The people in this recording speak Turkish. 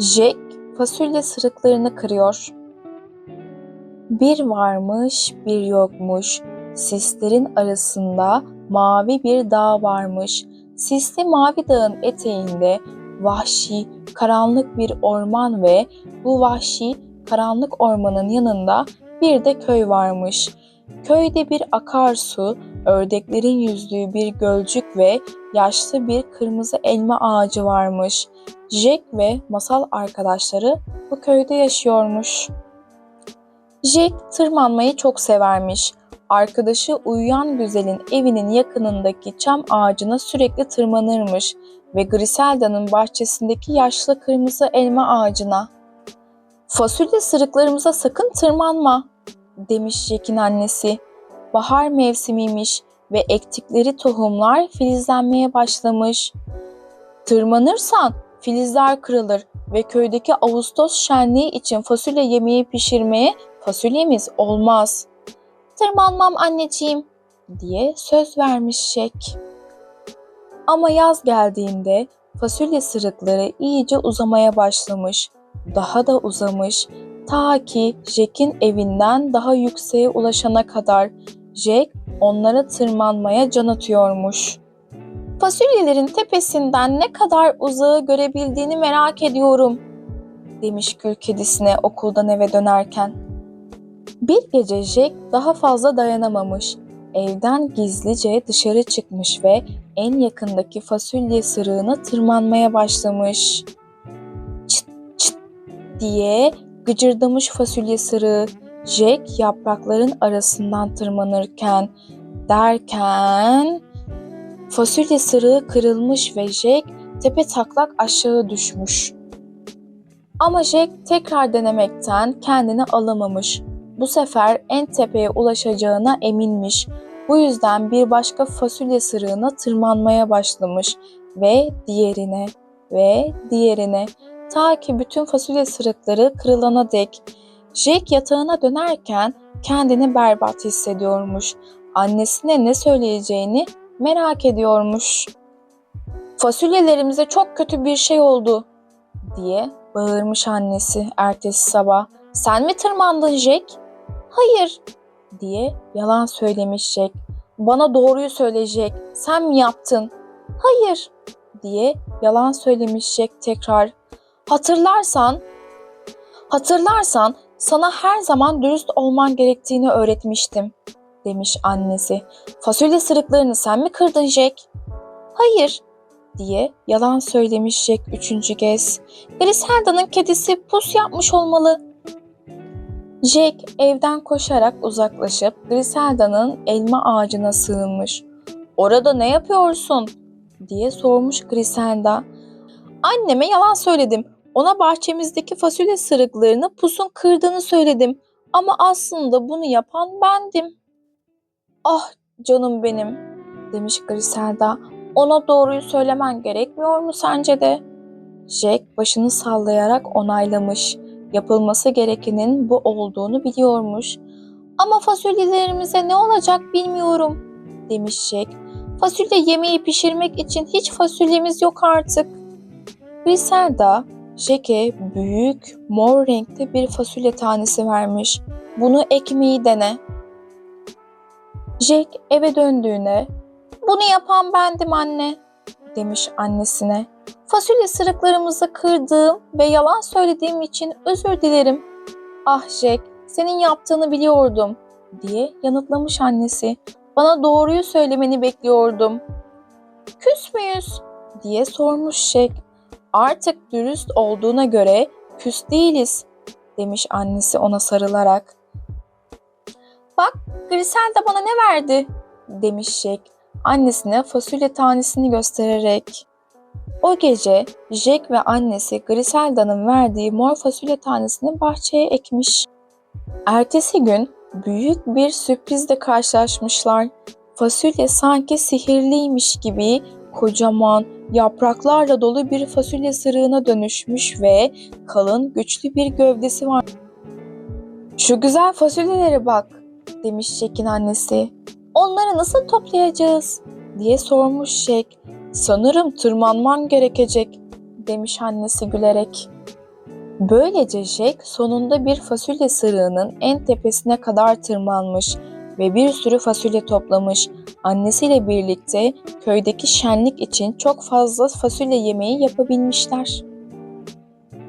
Jack fasulye sırıklarını kırıyor. Bir varmış, bir yokmuş. Sislerin arasında mavi bir dağ varmış. Sisli mavi dağın eteğinde vahşi, karanlık bir orman ve bu vahşi, karanlık ormanın yanında bir de köy varmış. Köyde bir akarsu, ördeklerin yüzdüğü bir gölcük ve yaşlı bir kırmızı elma ağacı varmış. Jack ve masal arkadaşları bu köyde yaşıyormuş. Jack tırmanmayı çok severmiş. Arkadaşı uyuyan güzelin evinin yakınındaki çam ağacına sürekli tırmanırmış ve Griselda'nın bahçesindeki yaşlı kırmızı elma ağacına. Fasulye sırıklarımıza sakın tırmanma, demiş Jack'in annesi. Bahar mevsimiymiş ve ektikleri tohumlar filizlenmeye başlamış. Tırmanırsan filizler kırılır ve köydeki Ağustos şenliği için fasulye yemeği pişirmeye fasulyemiz olmaz. Tırmanmam anneciğim diye söz vermiş Jack. Ama yaz geldiğinde fasulye sırıkları iyice uzamaya başlamış. Daha da uzamış. Ta ki Jack'in evinden daha yükseğe ulaşana kadar Jack onlara tırmanmaya can atıyormuş. Fasulyelerin tepesinden ne kadar uzağı görebildiğini merak ediyorum, demiş kül kedisine okuldan eve dönerken. Bir gece Jack daha fazla dayanamamış. Evden gizlice dışarı çıkmış ve en yakındaki fasulye sırığına tırmanmaya başlamış. Çıt çıt diye gıcırdamış fasulye sırığı. Jack yaprakların arasından tırmanırken derken fasulye sırığı kırılmış ve Jack tepe taklak aşağı düşmüş. Ama Jack tekrar denemekten kendini alamamış. Bu sefer en tepeye ulaşacağına eminmiş. Bu yüzden bir başka fasulye sırığına tırmanmaya başlamış ve diğerine ve diğerine ta ki bütün fasulye sırıkları kırılana dek. Jack yatağına dönerken kendini berbat hissediyormuş. Annesine ne söyleyeceğini merak ediyormuş. Fasulyelerimize çok kötü bir şey oldu diye bağırmış annesi ertesi sabah. Sen mi tırmandın Jack? Hayır diye yalan söylemiş Jack. Bana doğruyu söyleyecek. Sen mi yaptın? Hayır diye yalan söylemiş Jack tekrar. Hatırlarsan, hatırlarsan sana her zaman dürüst olman gerektiğini öğretmiştim demiş annesi. Fasulye sırıklarını sen mi kırdın Jack? Hayır diye yalan söylemiş Jack üçüncü kez. Griselda'nın kedisi pus yapmış olmalı. Jack evden koşarak uzaklaşıp Griselda'nın elma ağacına sığınmış. Orada ne yapıyorsun? diye sormuş Griselda. Anneme yalan söyledim. Ona bahçemizdeki fasulye sırıklarını pusun kırdığını söyledim. Ama aslında bunu yapan bendim. Ah canım benim demiş Griselda. Ona doğruyu söylemen gerekmiyor mu sence de? Jack başını sallayarak onaylamış. Yapılması gerekenin bu olduğunu biliyormuş. Ama fasulyelerimize ne olacak bilmiyorum demiş Jack. Fasulye yemeği pişirmek için hiç fasulyemiz yok artık. Griselda Jack'e büyük mor renkte bir fasulye tanesi vermiş. Bunu ekmeği dene. Jack eve döndüğüne bunu yapan bendim anne demiş annesine. Fasulye sırıklarımızı kırdığım ve yalan söylediğim için özür dilerim. Ah Jack senin yaptığını biliyordum diye yanıtlamış annesi. Bana doğruyu söylemeni bekliyordum. Küs müyüz? diye sormuş Jack. Artık dürüst olduğuna göre küs değiliz demiş annesi ona sarılarak. Bak Grisel de bana ne verdi demiş Jack annesine fasulye tanesini göstererek. O gece Jack ve annesi Griselda'nın verdiği mor fasulye tanesini bahçeye ekmiş. Ertesi gün büyük bir sürprizle karşılaşmışlar. Fasulye sanki sihirliymiş gibi kocaman, yapraklarla dolu bir fasulye sırığına dönüşmüş ve kalın, güçlü bir gövdesi var. Şu güzel fasulyelere bak, demiş Jack'in annesi. Onları nasıl toplayacağız? diye sormuş Jack. Sanırım tırmanman gerekecek, demiş annesi gülerek. Böylece Jack sonunda bir fasulye sırığının en tepesine kadar tırmanmış ve bir sürü fasulye toplamış. Annesiyle birlikte köydeki şenlik için çok fazla fasulye yemeği yapabilmişler.